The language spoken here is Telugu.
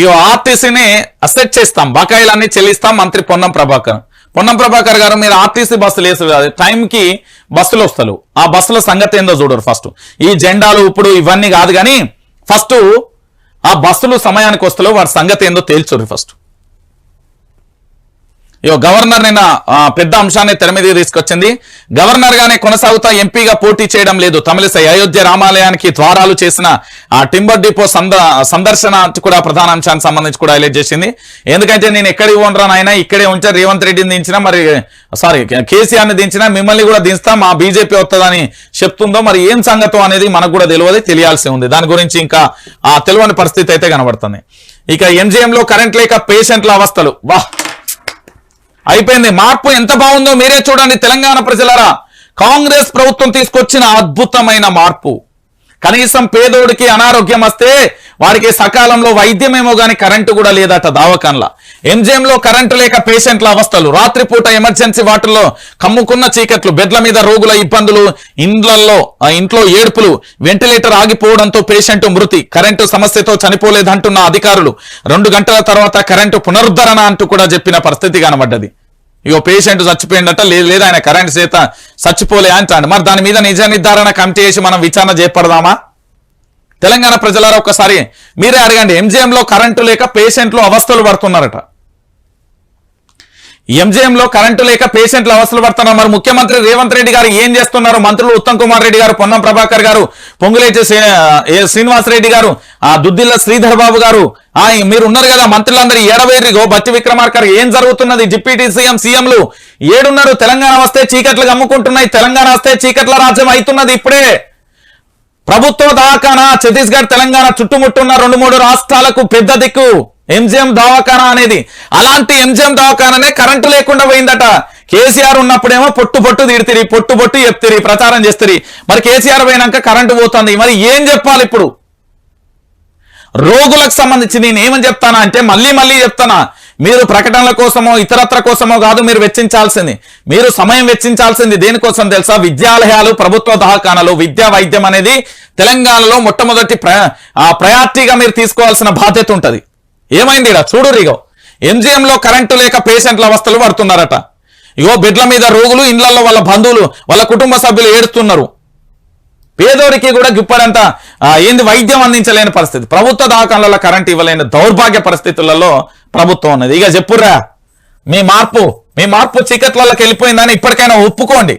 ఇక ఆర్టీసీని అసెట్ చేస్తాం బకాయిలన్నీ చెల్లిస్తాం మంత్రి పొన్నం ప్రభాకర్. పొన్నం ప్రభాకర్ గారు మీరు ఆర్టీసీ బస్సులు వేసి కాదు టైంకి బస్సులు వస్తారు ఆ బస్సుల సంగతి ఏందో చూడరు ఫస్ట్. ఈ జెండాలు ఇప్పుడు ఇవన్నీ కాదు కానీ ఫస్ట్ ఆ బస్సులు సమయానికి వస్తలో వారి సంగతి ఏందో తేల్చుర్రు ఫస్ట్. ఇగో గవర్నర్ నిన్న పెద్ద అంశాన్ని తెర మీద తీసుకొచ్చింది. గవర్నర్ గానే కొనసాగుతా ఎంపీగా పోటీ చేయడం లేదు. తమిళసై అయోధ్య రామాలయానికి ద్వారాలు చేసిన ఆ టింబర్ డిపో సంద సందర్శన కూడా ప్రధాన అంశానికి సంబంధించి కూడా హైలైట్ చేసింది. ఎందుకంటే నేను ఎక్కడికి పోనరా ఆయన ఇక్కడే ఉంచా. రేవంత్ రెడ్డిని దించిన మరి సారీ కేసీఆర్ని దించిన మిమ్మల్ని కూడా దించుతా. మా బీజేపీ వస్తుందని చెప్తుందో మరి ఏం సంగతం అనేది మనకు కూడా తెలియదు తెలియాల్సి ఉంది. దాని గురించి ఇంకా ఆ తెలియని పరిస్థితి అయితే కనబడుతుంది. ఇక ఎంజీఎంలో కరెంట్ లేక పేషెంట్ల అవస్థలు. వాహ్! అయిపోయింది. మార్పు ఎంత బాగుందో మీరే చూడండి తెలంగాణ ప్రజలరా. కాంగ్రెస్ ప్రభుత్వం తీసుకొచ్చిన అద్భుతమైన మార్పు. కనీసం పేదోడికి అనారోగ్యం వస్తే వాడికి సకాలంలో వైద్యమేమో గాని కరెంటు కూడా లేదట దావకాన్లా ఎంజిఎం లో కరెంటు లేక పేషెంట్ల అవస్థలు. రాత్రిపూట ఎమర్జెన్సీ వాటిల్లో కమ్ముకున్న చీకట్లు బెడ్ల మీద రోగుల ఇబ్బందులు ఇండ్లల్లో ఆ ఇంట్లో ఏడుపులు వెంటిలేటర్ ఆగిపోవడంతో పేషెంట్ మృతి కరెంటు సమస్యతో చనిపోలేదంటున్న అధికారులు. రెండు గంటల తర్వాత కరెంటు పునరుద్ధరణ అంటూ కూడా చెప్పిన పరిస్థితి కనబడ్డది. ఇగో పేషెంట్ చచ్చిపోయిందట లేదు లేదు ఆయన కరెంట్ చేత చచ్చిపోలే అంటాడు. మరి దాని మీద నిజ నిర్ధారణ కమిటీ వేసి మనం విచారణ చేపడదామా? తెలంగాణ ప్రజలారా ఒక్కసారి మీరే అడగండి. ఎంజిఎంలో కరెంటు లేక పేషెంట్లు అవస్థలు పడుతున్నారట. ఎంజేఎంలో కరెంటు లేక పేషెంట్లు అవస్థలు పడుతున్నారు. మరి ముఖ్యమంత్రి రేవంత్ రెడ్డి గారు ఏం చేస్తున్నారు? మంత్రులు ఉత్తమ్ కుమార్ రెడ్డి గారు పొన్నం ప్రభాకర్ గారు పొంగులేటి శ్రీ- శ్రీనివాస్ రెడ్డి గారు ఆ దుద్దిల్ల శ్రీధర్ బాబు గారు ఆ మీరు ఉన్నారు కదా మంత్రులందరూ ఏడవేరిగో బత్తి విక్రమార్కర్ ఏం జరుగుతున్నది? డిప్యూటీ సీఎం సీఎంలు ఏడున్నారు. తెలంగాణ వస్తే చీకట్లు అమ్ముకుంటున్నాయి తెలంగాణ వస్తే చీకట్ల రాజ్యం అవుతున్నది ఇప్పుడే. ప్రభుత్వ దాకానా ఛత్తీస్గఢ్ తెలంగాణ చుట్టుముట్టున్న రెండు మూడు రాష్ట్రాలకు పెద్ద దిక్కు. ఎంజిఎం దవాఖానా అనేది. అలాంటి ఎంజిఎం దవాఖానానే కరెంటు లేకుండా పోయిందట. కేసీఆర్ ఉన్నప్పుడేమో పొట్టు పొట్టు తిడితిరి పొట్టు పొట్టు చెప్తిరి ప్రచారం చేస్తుంది మరి కేసీఆర్ పోయినాక కరెంటు పోతుంది. మరి ఏం చెప్పాలి ఇప్పుడు? రోగులకు సంబంధించి నేను ఏమని చెప్తానా అంటే మళ్ళీ మళ్ళీ చెప్తానా. మీరు ప్రకటనల కోసమో ఇతరత్ర కోసమో కాదు మీరు వెచ్చించాల్సింది. మీరు సమయం వెచ్చించాల్సింది దేనికోసం తెలుసా? విద్యాలయాలు ప్రభుత్వ దవాఖానాలు విద్యా వైద్యం అనేది తెలంగాణలో మొట్టమొదటి ప్ర ఆ ప్రయారిటీగా మీరు తీసుకోవాల్సిన బాధ్యత ఉంటుంది. ఏమైంది ఇక్కడ చూడు రిగో. ఎంజిఎంలో కరెంటు లేక పేషెంట్ల అవస్థలు పడుతున్నారట. ఇగో బెడ్ల మీద రోగులు ఇండ్లలో వాళ్ళ బంధువులు వాళ్ళ కుటుంబ సభ్యులు ఏడుస్తున్నారు. పేదోరికి కూడా గిప్పడంత ఏంది వైద్యం అందించలేని పరిస్థితి. ప్రభుత్వ దవాఖానాలలో కరెంట్ ఇవ్వలేని దౌర్భాగ్య పరిస్థితులలో ప్రభుత్వం ఉన్నది. ఇక చెప్పుర్రా. మీ మార్పు మీ మార్పు చీకట్లలోకి వెళ్ళిపోయిందని ఇప్పటికైనా ఒప్పుకోండి.